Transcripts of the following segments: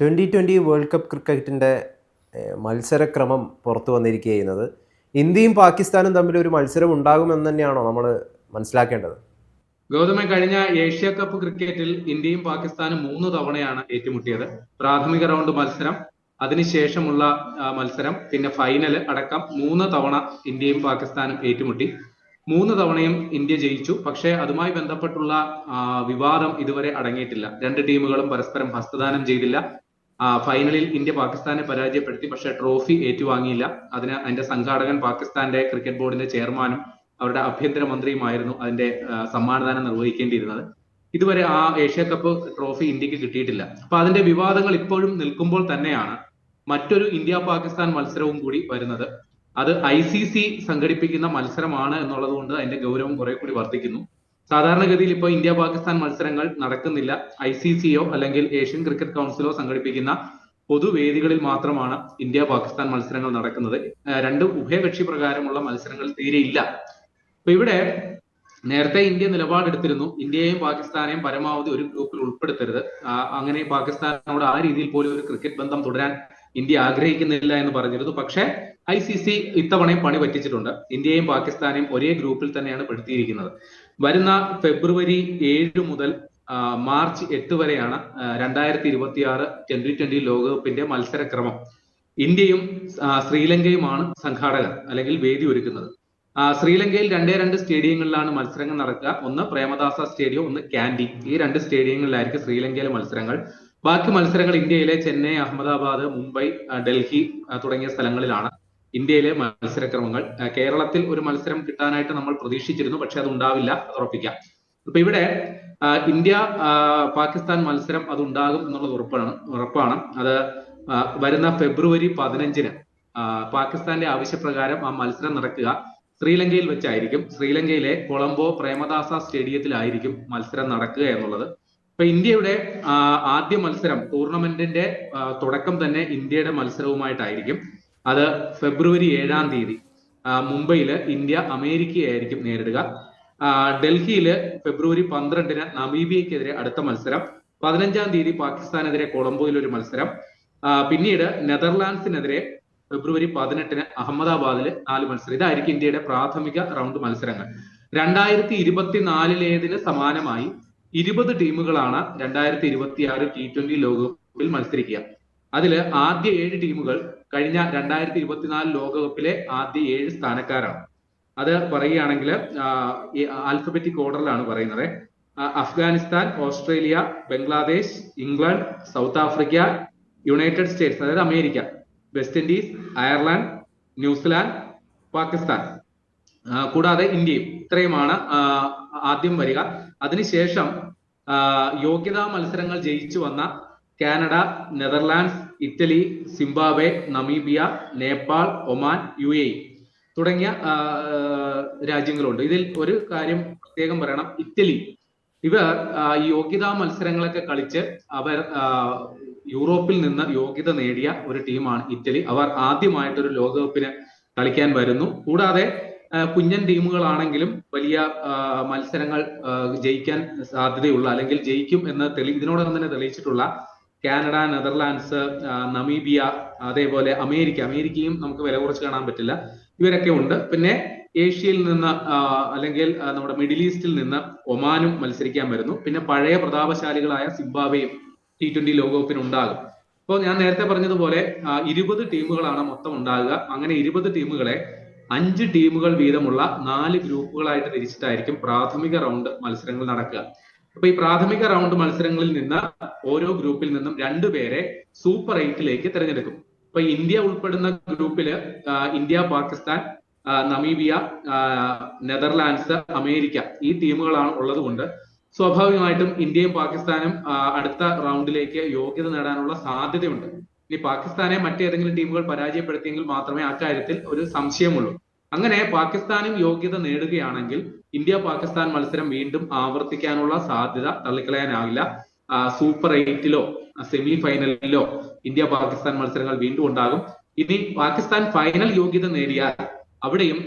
Twenty twenty world cup ക്രിക്കറ്റിന്റെ മത്സരക്രമം പുറത്തു വന്നിരിക്കുന്നത് ഇന്ത്യയും പാകിസ്ഥാനും തമ്മിൽ ഒരു മത്സരം ഉണ്ടാകുമെന്ന് തന്നെയാണോ നമ്മൾ മനസ്സിലാക്കേണ്ടത്? ഗൗതമൻ കഴിഞ്ഞ ഏഷ്യ കപ്പ് ക്രിക്കറ്റിൽ ഇന്ത്യയും പാകിസ്ഥാനും മൂന്ന് തവണയാണ് ഏറ്റുമുട്ടിയത്. പ്രാഥമിക റൗണ്ട് മത്സരം അതിനുശേഷമുള്ള മത്സരം പിന്നെ ഫൈനൽ അടക്കം മൂന്ന് തവണ ഇന്ത്യയും പാകിസ്ഥാനും ഏറ്റുമുട്ടി. മൂന്ന് തവണയും ഇന്ത്യ ജയിച്ചു. പക്ഷേ അതുമായി ബന്ധപ്പെട്ടുള്ള വിവാദം ഇതുവരെ അടങ്ങിയിട്ടില്ല. രണ്ട് ടീമുകളും പരസ്പരം ഹസ്തദാനം ചെയ്തില്ല. ഫൈനലിൽ ഇന്ത്യ പാകിസ്ഥാനെ പരാജയപ്പെടുത്തി പക്ഷെ ട്രോഫി ഏറ്റുവാങ്ങിയില്ല. അതിന് അതിന്റെ സംഘാടകൻ പാകിസ്ഥാന്റെ ക്രിക്കറ്റ് ബോർഡിന്റെ ചെയർമാനും അവരുടെ ആഭ്യന്തര മന്ത്രിയുമായിരുന്നു അതിന്റെ സമ്മാനദാനം നിർവഹിക്കേണ്ടിയിരുന്നത്. ഇതുവരെ ആ ഏഷ്യ കപ്പ് ട്രോഫി ഇന്ത്യയ്ക്ക് കിട്ടിയിട്ടില്ല. അപ്പൊ അതിന്റെ വിവാദങ്ങൾ ഇപ്പോഴും നിൽക്കുമ്പോൾ തന്നെയാണ് മറ്റൊരു ഇന്ത്യ പാകിസ്ഥാൻ മത്സരവും കൂടി വരുന്നത്. അത് ഐ സി സി സംഘടിപ്പിക്കുന്ന മത്സരമാണ് എന്നുള്ളത് കൊണ്ട് അതിന്റെ ഗൗരവം കുറെ കൂടി വർദ്ധിക്കുന്നു. സാധാരണഗതിയിൽ ഇപ്പോൾ ഇന്ത്യ പാകിസ്ഥാൻ മത്സരങ്ങൾ നടക്കുന്നില്ല. ഐ സി സിയോ അല്ലെങ്കിൽ ഏഷ്യൻ ക്രിക്കറ്റ് കൗൺസിലോ സംഘടിപ്പിക്കുന്ന പൊതുവേദികളിൽ മാത്രമാണ് ഇന്ത്യ പാകിസ്ഥാൻ മത്സരങ്ങൾ നടക്കുന്നത്. രണ്ട് ഉഭയകക്ഷി പ്രകാരമുള്ള മത്സരങ്ങൾ തീരെയില്ല അപ്പൊ ഇവിടെ നേരത്തെ ഇന്ത്യ നിലപാടെടുത്തിരുന്നു. ഇന്ത്യയെയും പാകിസ്ഥാനെയും പരമാവധി ഒരു ഗ്രൂപ്പിൽ ഉൾപ്പെടുത്തരുത്. അങ്ങനെ പാകിസ്ഥാനോട് ആ രീതിയിൽ പോലും ഒരു ക്രിക്കറ്റ് ബന്ധം തുടരാൻ ഇന്ത്യ ആഗ്രഹിക്കുന്നില്ല എന്ന് പറഞ്ഞിരുന്നു. പക്ഷേ ഐ സി സി ഇത്തവണയും പണി പറ്റിച്ചിട്ടുണ്ട്. ഇന്ത്യയും പാകിസ്ഥാനെയും ഒരേ ഗ്രൂപ്പിൽ തന്നെയാണ് പെടുത്തിയിരിക്കുന്നത്. വരുന്ന ഫെബ്രുവരി ഏഴ് മുതൽ മാർച്ച് എട്ട് വരെയാണ് രണ്ടായിരത്തി ഇരുപത്തി ആറ് ട്വന്റി ട്വന്റി ലോകകപ്പിന്റെ മത്സരക്രമം. ഇന്ത്യയും ശ്രീലങ്കയുമാണ് സംഘാടകർ അല്ലെങ്കിൽ വേദി ഒരുക്കുന്നത്. ശ്രീലങ്കയിൽ രണ്ടേ രണ്ട് സ്റ്റേഡിയങ്ങളിലാണ് മത്സരങ്ങൾ നടക്കുക. ഒന്ന് പ്രേമദാസ സ്റ്റേഡിയം ഒന്ന് കാൻഡി ഈ രണ്ട് സ്റ്റേഡിയങ്ങളിലായിരിക്കും ശ്രീലങ്കയിലെ മത്സരങ്ങൾ. ബാക്കി മത്സരങ്ങൾ ഇന്ത്യയിലെ ചെന്നൈ അഹമ്മദാബാദ് മുംബൈ ഡൽഹി തുടങ്ങിയ സ്ഥലങ്ങളിലാണ്. ഇന്ത്യയിലെ മത്സരക്രമങ്ങൾ കേരളത്തിൽ ഒരു മത്സരം കിട്ടാനായിട്ട് നമ്മൾ പ്രതീക്ഷിച്ചിരുന്നു പക്ഷെ അത് ഉണ്ടാവില്ല ഉറപ്പിക്കാം. അപ്പൊ ഇവിടെ ഇന്ത്യ പാകിസ്ഥാൻ മത്സരം അത് ഉണ്ടാകും എന്നുള്ളത് ഉറപ്പാണ് ഉറപ്പാണ്. അത് വരുന്ന ഫെബ്രുവരി പതിനഞ്ചിന് പാകിസ്ഥാന്റെ ആവശ്യപ്രകാരം ആ മത്സരം നടക്കുക. ശ്രീലങ്കയിൽ വെച്ചായിരിക്കും ശ്രീലങ്കയിലെ കൊളംബോ പ്രേമദാസ സ്റ്റേഡിയത്തിലായിരിക്കും മത്സരം നടക്കുക എന്നുള്ളത്. ഇപ്പൊ ഇന്ത്യയുടെ ആദ്യ മത്സരം ടൂർണമെന്റിന്റെ തുടക്കം തന്നെ ഇന്ത്യയുടെ മത്സരവുമായിട്ടായിരിക്കും. അത് ഫെബ്രുവരി ഏഴാം തീയതി. മുംബൈയിൽ ഇന്ത്യ അമേരിക്കയായിരിക്കും നേരിടുക. ഡൽഹിയിൽ ഫെബ്രുവരി പന്ത്രണ്ടിന് നമീബിയക്കെതിരെ അടുത്ത മത്സരം. പതിനഞ്ചാം തീയതി പാകിസ്ഥാനെതിരെ കൊളംബോയിൽ ഒരു മത്സരം പിന്നീട് നെതർലാൻഡ്സിനെതിരെ ഫെബ്രുവരി പതിനെട്ടിന് അഹമ്മദാബാദിൽ നാല് മത്സരം. ഇതായിരിക്കും ഇന്ത്യയുടെ പ്രാഥമിക റൗണ്ട് മത്സരങ്ങൾ. രണ്ടായിരത്തി ഇരുപത്തിനാലിലേതിന് സമാനമായി ഇരുപത് ടീമുകളാണ് രണ്ടായിരത്തി ഇരുപത്തി ആറ് ടി ട്വന്റി ലോകകപ്പിൽ മത്സരിക്കുക. അതിൽ ആദ്യ ഏഴ് ടീമുകൾ കഴിഞ്ഞ രണ്ടായിരത്തി ഇരുപത്തിനാല് ലോകകപ്പിലെ ആദ്യ ഏഴ് സ്ഥാനക്കാരാണ്. അത് പറയുകയാണെങ്കിൽ ആൽഫബറ്റിക് ഓർഡറിലാണ് പറയുന്നത്. Afghanistan Australia Bangladesh England South Africa United States അതായത് America West Indies Ireland New Zealand Pakistan. കൂടാതെ ഇന്ത്യയും ഇത്രയുമാണ് ആദ്യം വരിക. അതിനുശേഷം യോഗ്യതാ മത്സരങ്ങൾ ജയിച്ചു വന്ന Canada Netherlands Italy Zimbabwe Namibia Nepal Oman U A തുടങ്ങിയ രാജ്യങ്ങളുണ്ട്. ഇതിൽ ഒരു കാര്യം പ്രത്യേകം പറയണം. ഇറ്റലി. ഇവർ യോഗ്യതാ മത്സരങ്ങളൊക്കെ കളിച്ച് അവർ യൂറോപ്പിൽ നിന്ന് യോഗ്യത നേടിയ ഒരു ടീമാണ് ഇറ്റലി. അവർ ആദ്യമായിട്ട് ഒരു ലോകകപ്പിന് കളിക്കാൻ വരുന്നു. കൂടാതെ കുഞ്ഞൻ ടീമുകളാണെങ്കിലും വലിയ മത്സരങ്ങൾ ജയിക്കാൻ സാധ്യതയുള്ള അല്ലെങ്കിൽ ജയിക്കും എന്ന് തെളി ഇതിനോടകം തന്നെ തെളിയിച്ചിട്ടുള്ള കാനഡ നെതർലാൻഡ്സ് നമീബിയ അതേപോലെ അമേരിക്ക. അമേരിക്കയും നമുക്ക് വില കുറച്ച് കാണാൻ പറ്റില്ല. ഇവരൊക്കെ ഉണ്ട്. പിന്നെ ഏഷ്യയിൽ നിന്ന് അല്ലെങ്കിൽ നമ്മുടെ മിഡിൽ ഈസ്റ്റിൽ നിന്ന് ഒമാനും മത്സരിക്കാൻ വരുന്നു. പിന്നെ പഴയ പ്രതാപശാലികളായ സിംബാബ്വേയും ടി ട്വന്റി ലോകകപ്പിന് ഉണ്ടാകും. അപ്പോൾ ഞാൻ നേരത്തെ പറഞ്ഞതുപോലെ ഇരുപത് ടീമുകളാണ് മൊത്തം ഉണ്ടാകുക. അങ്ങനെ ഇരുപത് ടീമുകളെ അഞ്ച് ടീമുകൾ വീതമുള്ള നാല് ഗ്രൂപ്പുകളായിട്ട് തിരിച്ചിട്ടായിരിക്കും പ്രാഥമിക റൗണ്ട് മത്സരങ്ങൾ നടക്കുക. അപ്പൊ ഈ പ്രാഥമിക റൗണ്ട് മത്സരങ്ങളിൽ നിന്ന് ഓരോ ഗ്രൂപ്പിൽ നിന്നും രണ്ടുപേരെ സൂപ്പർ എയ്റ്റിലേക്ക് തിരഞ്ഞെടുക്കും. ഇപ്പൊ ഇന്ത്യ ഉൾപ്പെടുന്ന ഗ്രൂപ്പിൽ India Pakistan Namibia Netherlands America ഈ ടീമുകളാണ് ഉള്ളത് കൊണ്ട് സ്വാഭാവികമായിട്ടും ഇന്ത്യയും പാകിസ്ഥാനും അടുത്ത റൗണ്ടിലേക്ക് യോഗ്യത നേടാനുള്ള സാധ്യതയുണ്ട്. ഇനി പാകിസ്ഥാനെ മറ്റേതെങ്കിലും ടീമുകൾ പരാജയപ്പെടുത്തിയെങ്കിൽ മാത്രമേ അക്കാര്യത്തിൽ ഒരു സംശയമുള്ളൂ. അങ്ങനെ പാകിസ്ഥാനും യോഗ്യത നേടുകയാണെങ്കിൽ ഇന്ത്യ പാകിസ്ഥാൻ മത്സരം വീണ്ടും ആവർത്തിക്കാനുള്ള സാധ്യത തള്ളിക്കളയാനാവില്ല സൂപ്പർ എയ്റ്റിലോ സെമി ഫൈനലിലോ ഇന്ത്യ പാകിസ്ഥാൻ മത്സരങ്ങൾ വീണ്ടും ഉണ്ടാകും. ഇനി പാകിസ്ഥാൻ ഫൈനൽ യോഗ്യത നേടിയാൽ അവിടെയും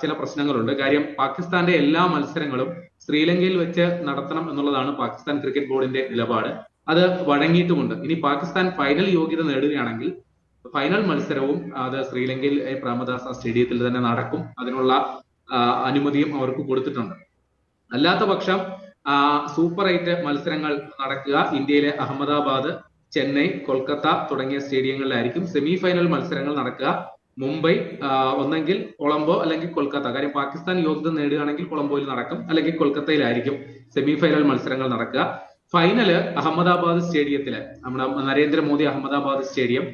ചില പ്രശ്നങ്ങളുണ്ട്. കാര്യം പാകിസ്ഥാന്റെ എല്ലാ മത്സരങ്ങളും ശ്രീലങ്കയിൽ വെച്ച് നടത്തണം എന്നുള്ളതാണ് പാകിസ്ഥാൻ ക്രിക്കറ്റ് ബോർഡിന്റെ നിലപാട്. അത് വഴങ്ങിയിട്ടുമുണ്ട്. ഇനി പാകിസ്ഥാൻ ഫൈനൽ യോഗ്യത നേടുകയാണെങ്കിൽ ഫൈനൽ മത്സരവും അത് ശ്രീലങ്കയിൽ പ്രേമദാസ സ്റ്റേഡിയത്തിൽ തന്നെ നടക്കും. അതിനുള്ള അനുമതിയും അവർക്ക് കൊടുത്തിട്ടുണ്ട്. അല്ലാത്ത പക്ഷം സൂപ്പർ എയ്റ്റ് മത്സരങ്ങൾ നടക്കുക. ഇന്ത്യയിലെ അഹമ്മദാബാദ് ചെന്നൈ കൊൽക്കത്ത തുടങ്ങിയ സ്റ്റേഡിയങ്ങളിലായിരിക്കും സെമി ഫൈനൽ മത്സരങ്ങൾ നടക്കുക. മുംബൈ ഒന്നെങ്കിൽ കൊളംബോ അല്ലെങ്കിൽ കൊൽക്കത്ത. കാര്യം പാകിസ്ഥാൻ യോഗ്യത നേടുകയാണെങ്കിൽ കൊളംബോയിൽ നടക്കും. അല്ലെങ്കിൽ കൊൽക്കത്തയിലായിരിക്കും സെമി ഫൈനൽ മത്സരങ്ങൾ നടക്കുക. ഫൈനൽ അഹമ്മദാബാദ് സ്റ്റേഡിയത്തിലെ നമ്മുടെ നരേന്ദ്രമോദി അഹമ്മദാബാദ് സ്റ്റേഡിയം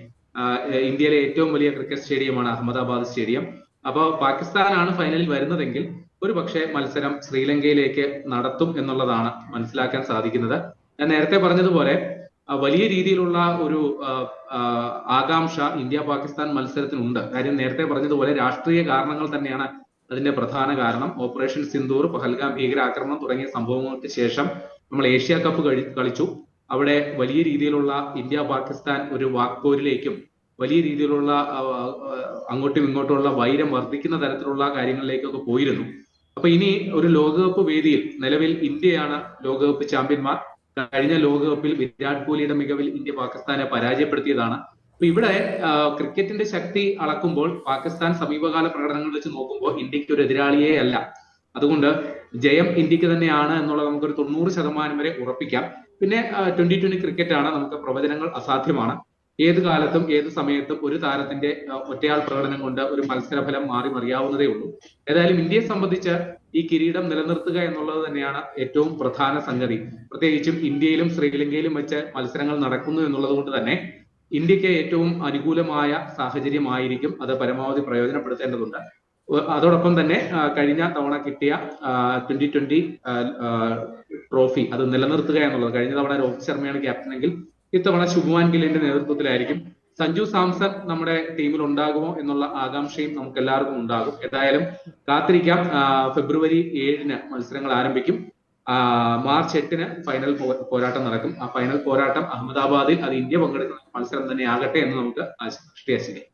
ഇന്ത്യയിലെ ഏറ്റവും വലിയ ക്രിക്കറ്റ് സ്റ്റേഡിയമാണ് അഹമ്മദാബാദ് സ്റ്റേഡിയം. അപ്പോൾ പാകിസ്ഥാനാണ് ഫൈനലിൽ വരുന്നതെങ്കിൽ ഒരു പക്ഷേ മത്സരം ശ്രീലങ്കയിലേക്ക് നടത്തും എന്നുള്ളതാണ് മനസ്സിലാക്കാൻ സാധിക്കുന്നത്. ഞാൻ നേരത്തെ പറഞ്ഞതുപോലെ വലിയ രീതിയിലുള്ള ഒരു ആകാംക്ഷ ഇന്ത്യ പാകിസ്ഥാൻ മത്സരത്തിനുണ്ട്. കാര്യം നേരത്തെ പറഞ്ഞതുപോലെ രാഷ്ട്രീയ കാരണങ്ങൾ തന്നെയാണ് അതിന്റെ പ്രധാന കാരണം. ഓപ്പറേഷൻ സിന്ദൂർ പഹൽഗാം ഭീകരാക്രമണം തുടങ്ങിയ സംഭവങ്ങൾക്ക് ശേഷം നമ്മൾ ഏഷ്യ കപ്പ് കളിച്ചു. അവിടെ വലിയ രീതിയിലുള്ള ഇന്ത്യ പാകിസ്ഥാൻ ഒരു വാക്പോരിലേക്കും വലിയ രീതിയിലുള്ള അങ്ങോട്ടും ഇങ്ങോട്ടുമുള്ള വൈരം വർദ്ധിക്കുന്ന തരത്തിലുള്ള കാര്യങ്ങളിലേക്കൊക്കെ പോയിരുന്നു. അപ്പൊ ഇനി ഒരു ലോകകപ്പ് വേദിയിൽ നിലവിൽ ഇന്ത്യയാണ് ലോകകപ്പ് ചാമ്പ്യന്മാർ. കഴിഞ്ഞ ലോകകപ്പിൽ വിരാട് കോഹ്ലിയുടെ മികവിൽ ഇന്ത്യ പാകിസ്ഥാനെ പരാജയപ്പെടുത്തിയതാണ്. അപ്പൊ ഇവിടെ ക്രിക്കറ്റിന്റെ ശക്തി അളക്കുമ്പോൾ പാകിസ്ഥാൻ സമീപകാല പ്രകടനങ്ങൾ വെച്ച് നോക്കുമ്പോൾ ഇന്ത്യയ്ക്ക് ഒരു എതിരാളിയേ അല്ല. അതുകൊണ്ട് ജയം ഇന്ത്യയ്ക്ക് തന്നെയാണ് എന്നുള്ളത് നമുക്കൊരു തൊണ്ണൂറ് ശതമാനം വരെ ഉറപ്പിക്കാം. പിന്നെ ട്വന്റി ട്വന്റി ക്രിക്കറ്റ് ആണ് നമുക്ക് പ്രവചനങ്ങൾ അസാധ്യമാണ്. ഏത് കാലത്തും ഏത് സമയത്തും ഒരു താരത്തിന്റെ ഒറ്റയാൾ പ്രകടനം കൊണ്ട് ഒരു മത്സരഫലം മാറി മറിയാവുന്നതേ ഉള്ളൂ. ഏതായാലും ഇന്ത്യയെ സംബന്ധിച്ച് ഈ കിരീടം നിലനിർത്തുക എന്നുള്ളത് തന്നെയാണ് ഏറ്റവും പ്രധാന സംഗതി. പ്രത്യേകിച്ചും ഇന്ത്യയിലും ശ്രീലങ്കയിലും വെച്ച് മത്സരങ്ങൾ നടക്കുന്നു എന്നുള്ളത് കൊണ്ട് തന്നെ ഇന്ത്യയ്ക്ക് ഏറ്റവും അനുകൂലമായ സാഹചര്യമായിരിക്കും അത് പരമാവധി പ്രയോജനപ്പെടുത്തേണ്ടതുണ്ട്. അതോടൊപ്പം തന്നെ കഴിഞ്ഞ തവണ കിട്ടിയ ട്വന്റി ട്വന്റി ട്രോഫി അത് നിലനിർത്തുക എന്നുള്ളത്. കഴിഞ്ഞ തവണ രോഹിത് ശർമ്മയാണ് ക്യാപ്റ്റനെങ്കിൽ ഇത്തവണ ശുഭ്മാൻ ഗില്ലിന്റെ നേതൃത്വത്തിലായിരിക്കും. സഞ്ജു സാംസൺ നമ്മുടെ ടീമിൽ ഉണ്ടാകുമോ എന്നുള്ള ആകാംക്ഷയും നമുക്ക് എല്ലാവർക്കും ഉണ്ടാകും. ഏതായാലും കാത്തിരിക്കാം. ഫെബ്രുവരി ഏഴിന് മത്സരങ്ങൾ ആരംഭിക്കും. മാർച്ച് എട്ടിന് ഫൈനൽ പോരാട്ടം നടക്കും. ആ ഫൈനൽ പോരാട്ടം അഹമ്മദാബാദിൽ അത് ഇന്ത്യ പങ്കെടുക്കുന്ന മത്സരം തന്നെ ആകട്ടെ എന്ന് നമുക്ക് ആശംസിക്കാം